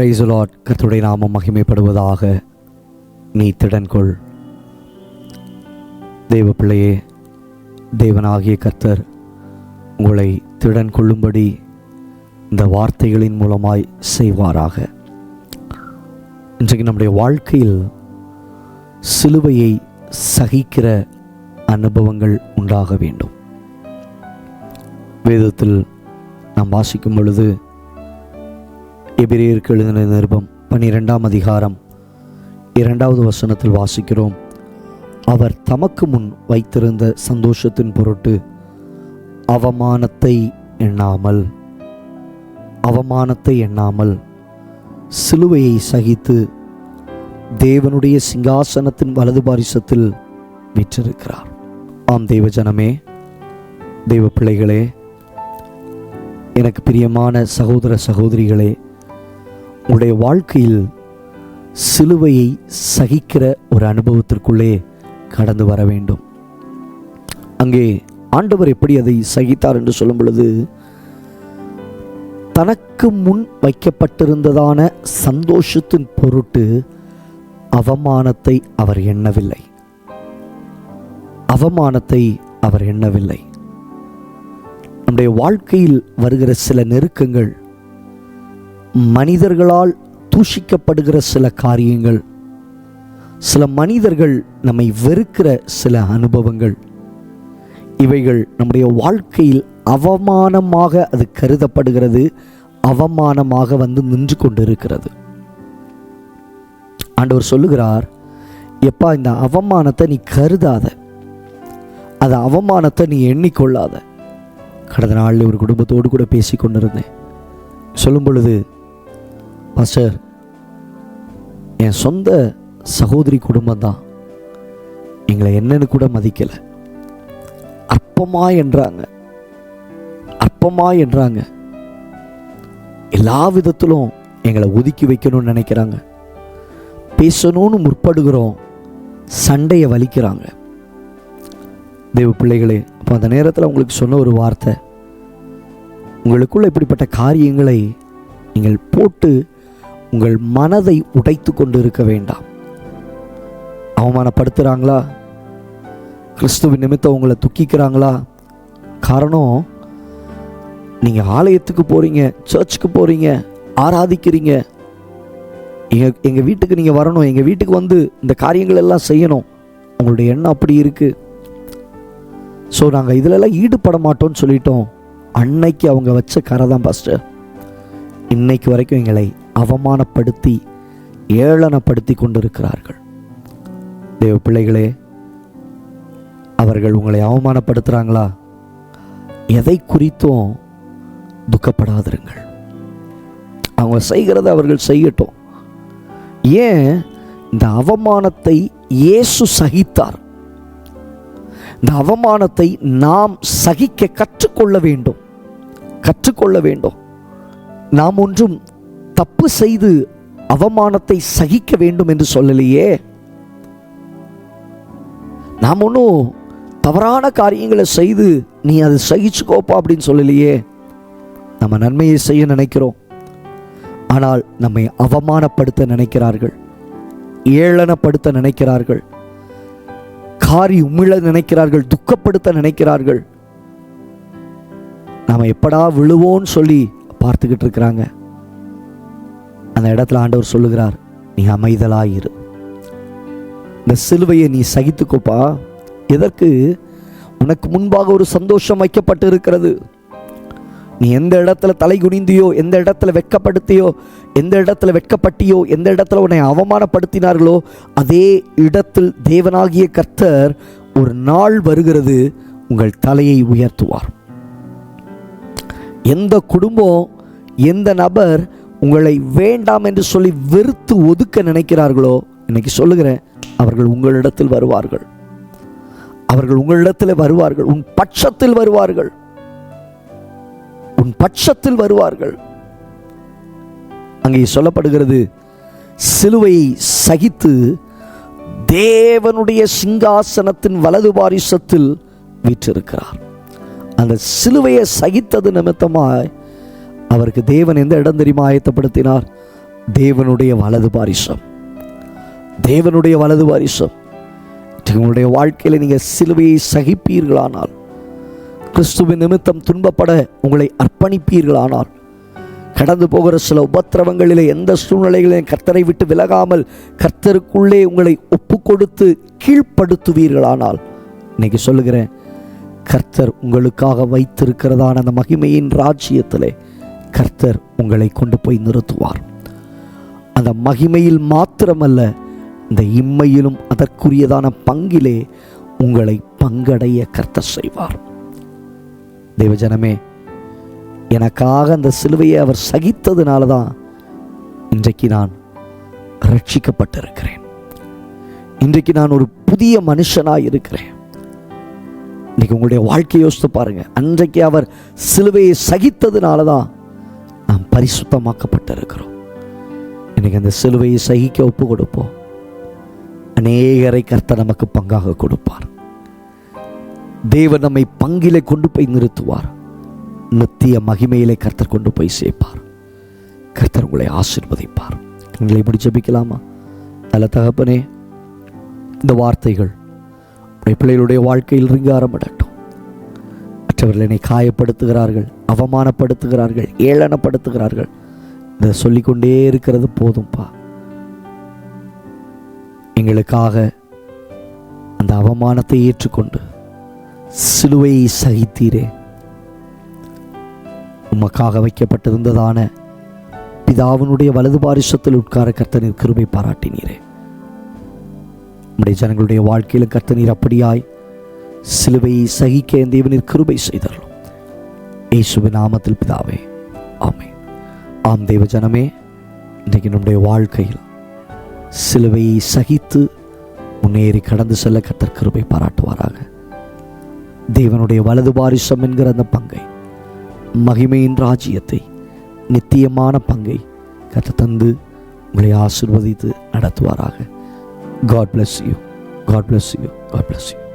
Price lot நாமம் மகிமைப்படுவதாக நீ திடன்கொள். தேவ பிள்ளையே தேவனாகிய கர்த்தர் உங்களை திடன் கொள்ளும்படி இந்த வார்த்தைகளின் மூலமாய் செய்வாராக. இன்றைக்கு நம்முடைய வாழ்க்கையில் சிலுவையை சகிக்கிற அனுபவங்கள் உண்டாக வேண்டும். வேதத்தில் நாம் வாசிக்கும் பொழுது எபிரேயருக்கு எழுதின நிருபம் பன்னிரெண்டாம் அதிகாரம். இரண்டாவது வசனத்தில் வாசிக்கிறோம். அவர் தமக்கு முன் வைத்திருந்த சந்தோஷத்தின் பொருட்டு அவமானத்தை எண்ணாமல் அவமானத்தை எண்ணாமல் சிலுவையை சகித்து தேவனுடைய சிங்காசனத்தின் வலது பாரிசத்தில் விற்றிருக்கிறார். ஆம் தெய்வ ஜனமே தெய்வ பிள்ளைகளே எனக்கு பிரியமான சகோதர சகோதரிகளே உங்களுடைய வாழ்க்கையில் சிலுவையை சகிக்கிற ஒரு அனுபவத்திற்குள்ளே கடந்து வர வேண்டும். அங்கே ஆண்டவர் எப்படி அதை சகித்தார் என்று சொல்லும் பொழுது தனக்கு முன் வைக்கப்பட்டிருந்ததான சந்தோஷத்தின் பொருட்டு அவமானத்தை அவர் எண்ணவில்லை. அவமானத்தை அவர் எண்ணவில்லை. நம்முடைய வாழ்க்கையில் வருகிற சில நெருக்கங்கள் மனிதர்களால் தூஷிக்கப்படுகிற சில காரியங்கள். சில மனிதர்கள் நம்மை வெறுக்கிற சில அனுபவங்கள். இவைகள் நம்முடைய வாழ்க்கையில் அவமானமாக அது கருதப்படுகிறது. அவமானமாக வந்து நின்று கொண்டிருக்கிறது. ஆண்டவர் சொல்லுகிறார் எப்பா இந்த அவமானத்தை நீ கருதாத. அது அவமானத்தை நீ எண்ணிக்கொள்ளாத. கடந்த நாளில் ஒரு குடும்பத்தோடு கூட பேசி கொண்டிருந்தேன் சொல்லும் பொழுது மாஸ்டர் என் சொந்த சகோதரி குடும்பம் தான். எங்களை என்னன்னு கூட மதிக்கலை. அற்பமா என்றாங்க. அற்பமா என்றாங்க. எல்லா விதத்திலும் எங்களை ஒதுக்கி வைக்கணும்னு நினைக்கிறாங்க. பேசணும்னு முற்படுகிறோம். சண்டையை வலிக்கிறாங்க. தெய்வ பிள்ளைகளே அப்போ அந்த நேரத்தில் உங்களுக்கு சொன்ன ஒரு வார்த்தை. உங்களுக்குள்ள இப்படிப்பட்ட காரியங்களை நீங்கள் போட்டு உங்கள் மனதை உடைத்து கொண்டு இருக்க வேண்டாம். அவமானப்படுத்துகிறாங்களா கிறிஸ்துவின் நிமித்தம் உங்களை துக்கிக்கிறாங்களா? காரணம் நீங்கள் ஆலயத்துக்கு போகிறீங்க சர்ச்சுக்கு போகிறீங்க ஆராதிக்கிறீங்க. எங்கள் எங்கள் வீட்டுக்கு நீங்கள் வரணும் எங்கள் வீட்டுக்கு வந்து இந்த காரியங்கள் எல்லாம் செய்யணும். உங்களுடைய எண்ணம் அப்படி இருக்குது ஸோ நாங்கள் இதிலெல்லாம் ஈடுபட மாட்டோம்னு சொல்லிட்டோம். அன்னைக்கு அவங்க வச்ச கரை தான் ஃபஸ்ட்டு இன்னைக்கு வரைக்கும் எங்களை அவமானப்படுத்தி ஏளனப்படுத்தி கொண்டிருக்கிறார்கள் தேவ பிள்ளைகளே அவர்கள் உங்களை அவமானப்படுத்துகிறாங்களா எதை குறித்தும் துக்கப்படாதிருங்கள். அவங்க செய்கிறத அவர்கள் செய்யட்டும். ஏன்? இந்த அவமானத்தை இயேசு சகித்தார். இந்த அவமானத்தை நாம் சகிக்க கற்றுக்கொள்ள வேண்டும். கற்றுக்கொள்ள வேண்டும். நாம் ஒன்றும் தப்பு செய்து அவமானத்தை சகிக்க வேண்டும் என்று சொல்லலையே? நாம் ஒன்றும் தவறான காரியங்களை செய்து நீ அதை சகிச்சுக்கோப்பா அப்படின்னு சொல்லலையே? நம்ம நன்மையை செய்ய நினைக்கிறோம். ஆனால் நம்மை அவமானப்படுத்த நினைக்கிறார்கள். ஏளனப்படுத்த நினைக்கிறார்கள். காரி உமிழ நினைக்கிறார்கள். துக்கப்படுத்த நினைக்கிறார்கள். நாம் எப்படா விழுவோன்னு சொல்லி பார்த்துக்கிட்டு இருக்கிறாங்க. அந்த இடத்துல ஆண்டவர் சொல்லுகிறார் நீ அமைதலாயிரு. இந்த சிலுவையை நீ சகித்துக்கோப்பா. எதற்கு? உனக்கு முன்பாக ஒரு சந்தோஷம் வைக்கப்பட்டு இருக்கிறது நீ எந்த இடத்துல தலை குனிந்தியோ எந்த இடத்துல வெட்கப்படுத்தியோ எந்த இடத்துல வெட்கப்பட்டியோ எந்த இடத்துல உன்னை அவமானப்படுத்தினார்களோ அதே இடத்தில் தேவனாகிய கர்த்தர் ஒரு நாள் வருகிறது உங்கள் தலையை உயர்த்துவார். எந்த குடும்பம் எந்த நபர் உங்களை வேண்டாம் என்று சொல்லி வெறுத்து ஒதுக்க நினைக்கிறார்களோ இன்னைக்கு சொல்லுகிறேன் அவர்கள் உங்களிடத்தில் வருவார்கள். அவர்கள் உங்களிடத்தில் வருவார்கள். உன் பட்சத்தில் வருவார்கள். உன் பட்சத்தில் வருவார்கள். அங்கே சொல்லப்படுகிறது சிலுவையை சகித்து தேவனுடைய சிங்காசனத்தின் வலது பாரிசத்தில் வீற்றிருக்கிறார். அந்த சிலுவையை சகித்தது நிமித்தமாய் அவருக்கு தேவன் எந்த இடம் தெரியுமா? ஆயத்தப்படுத்தினார். தேவனுடைய வலது பாரிசம். தேவனுடைய வலது பாரிசம். உங்களுடைய வாழ்க்கையில் நீங்கள் சிலுவையை சகிப்பீர்களானால் கிறிஸ்துவின் நிமித்தம் துன்பப்பட உங்களை அர்ப்பணிப்பீர்களானால் கடந்து போகிற சில உபத்திரவங்களிலே எந்த சூழ்நிலைகளையும் கர்த்தரை விட்டு விலகாமல் கர்த்தருக்குள்ளே உங்களை ஒப்பு கொடுத்து கீழ்ப்படுத்துவீர்களானால் இன்னைக்கு சொல்லுகிறேன் கர்த்தர் உங்களுக்காக வைத்திருக்கிறதான அந்த மகிமையின் ராஜ்யத்திலே கர்த்தர் உங்களை கொண்டு போய் நிறுத்துவார். அந்த மகிமையில் மாத்திரமல்ல இந்த இம்மையிலும் அதற்குரியதான பங்கிலே உங்களை பங்கடைய கர்த்தர் செய்வார். தேவஜனமே எனக்காக அந்த சிலுவையை அவர் சகித்ததுனால தான் இன்றைக்கு நான் ரட்சிக்கப்பட்டிருக்கிறேன். இன்றைக்கு நான் ஒரு புதிய மனுஷனாக இருக்கிறேன். இன்றைக்கி உங்களுடைய வாழ்க்கையை யோசித்து பாருங்கள் அன்றைக்கு அவர் சிலுவையை சகித்ததுனால தான் நாம் பரிசுத்தமாக்கப்பட்டிருக்கிறோம். இன்னைக்கு அந்த சிலுவையை சகிக்க ஒப்பு கொடுப்போம் அநேகரை கர்த்தர் நமக்கு பங்காக கொடுப்பார். தேவன் நம்மை பங்கிலே கொண்டு போய் நிறுத்துவார். நித்திய மகிமையிலே கர்த்தர் கொண்டு போய் சேர்ப்பார். கர்த்தர் உங்களை ஆசிர்வதிப்பார். உங்களை இப்படி ஜபிக்கலாமா? நல்ல தகப்பனே இந்த வார்த்தைகள் உடைய பிள்ளைகளுடைய வாழ்க்கையில் ரிங்காரமிடட்டும். மற்றவர்கள் என்னை காயப்படுத்துகிறார்கள் அவமானப்படுத்துகிறார்கள் ஏளனப்படுத்துகிறார்கள். இதை சொல்லிக்கொண்டே இருக்கிறது போதும்ப்பா எங்களுக்காக அந்த அவமானத்தை ஏற்றுக்கொண்டு சிலுவையை சகித்தீரே. உமக்காக வைக்கப்பட்டிருந்ததான பிதாவினுடைய வலது பாரிசத்தில் உட்கார கர்த்தனின் கிருபை பாராட்டினீரே. நம்முடைய ஜனங்களுடைய வாழ்க்கையில் கர்த்தனீர் அப்படியாய் சிலுவையை சகிக்க என் தேவனின் கிருபை செய்தரலும் இயேசுவின் நாமத்தில் பிதாவே ஆமே ஆம் தேவ ஜனமே இன்றைக்கு நம்முடைய வாழ்க்கையில் சிலுவையை சகித்து முன்னேறி கடந்து செல்ல கத்தர் கிருபை பாராட்டுவாராக. தேவனுடைய வலது பாரிசம் என்கிற அந்த பங்கை மகிமையின் ராஜ்யத்தை நித்தியமான பங்கை கற்று தந்து உங்களை ஆசிர்வதித்து நடத்துவாராக. God bless you God bless you God bless you